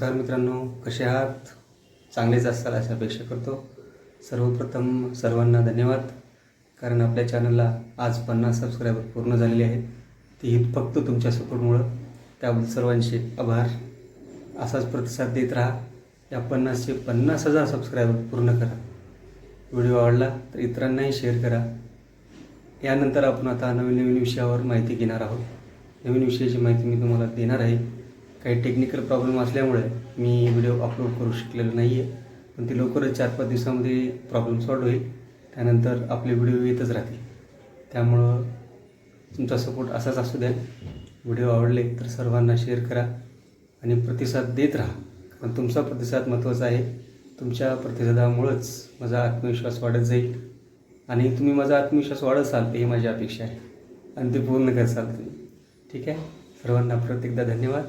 नमस्कार मित्रांनो कसे आहात? चांगलेच असाल अशी अपेक्षा करतो. सर्वप्रथम सर्वांना धन्यवाद कारण आपल्या चॅनलला आज पन्नास सबस्क्रायबर पूर्ण झालेले आहेत. ती फक्त तुमच्या सपोर्टमुळं त्याबद्दल सर्वांचे आभार. असाच प्रतिसाद देत राहा. या पन्नासचे पन्नास हजार सबस्क्रायबर पूर्ण करा. व्हिडिओ आवडला तर इतरांनाही शेअर करा. यानंतर आपण आता नवीन नवीन विषयावर माहिती घेणार आहोत. नवीन विषयाची माहिती मी तुम्हाला देणार आहे. काही टेक्निकल प्रॉब्लेम असल्यामुळे मी व्हिडिओ अपलोड करू शकलेलो नाही आहे पण ते लवकरच चार पाच दिवसामध्ये प्रॉब्लेम सॉल्व होईल. त्यानंतर आपले व्हिडिओ येतच राहतील. त्यामुळं तुमचा सपोर्ट असाच असू द्या. व्हिडिओ आवडले तर सर्वांना शेअर करा आणि प्रतिसाद देत राहा. कारण तुमचा प्रतिसाद महत्त्वाचा आहे. तुमच्या प्रतिसादामुळंच माझा आत्मविश्वास वाढत जाईल. आणि तुम्ही माझा आत्मविश्वास वाढत वाढसाल ही माझी अपेक्षा आहे. आणि ते पूर्ण करसाल तुम्ही ठीक आहे? सर्वांना प्रत्येकदा धन्यवाद.